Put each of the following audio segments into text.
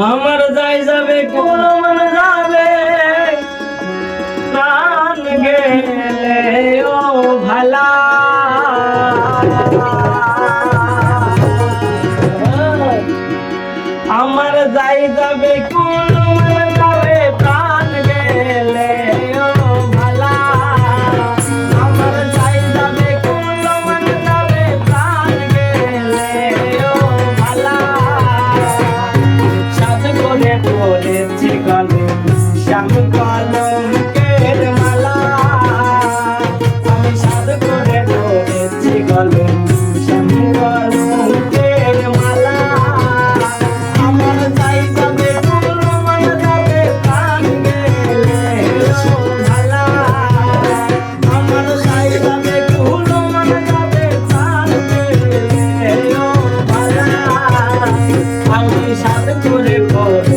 আমার যাই যাবে কোন মন যাবে? প্রাণ গেলে ও ভালা। করে পথ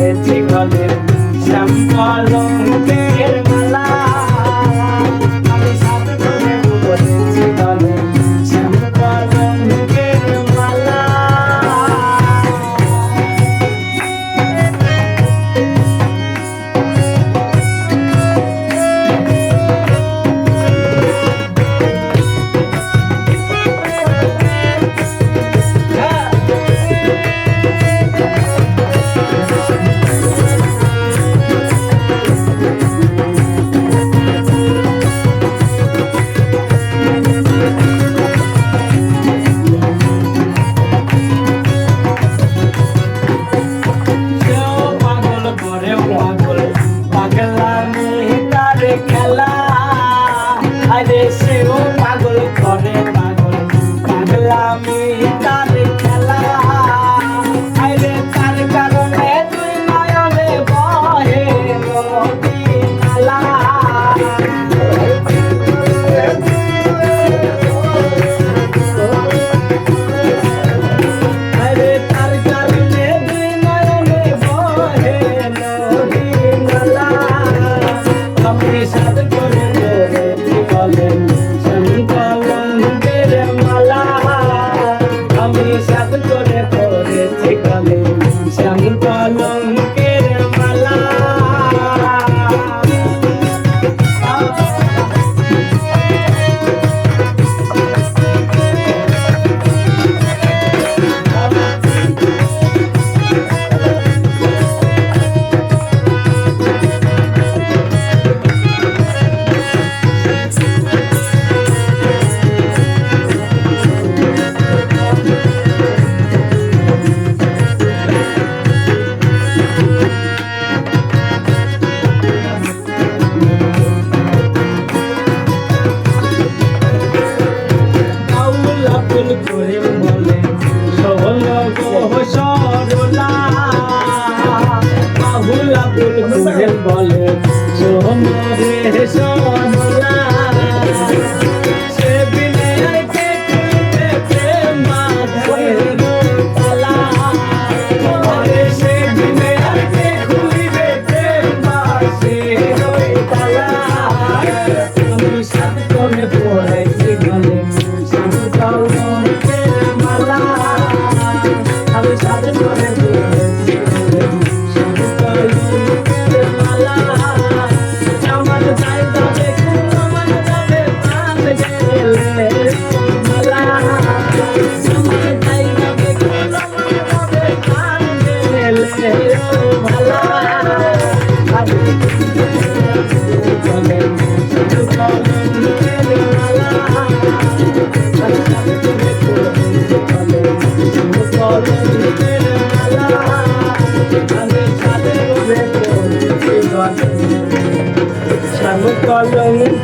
Aí desceu o Abdul Karim বলে সহল সরলা। আবুল আব্দুল করিম রে সর Thank you. Thank you.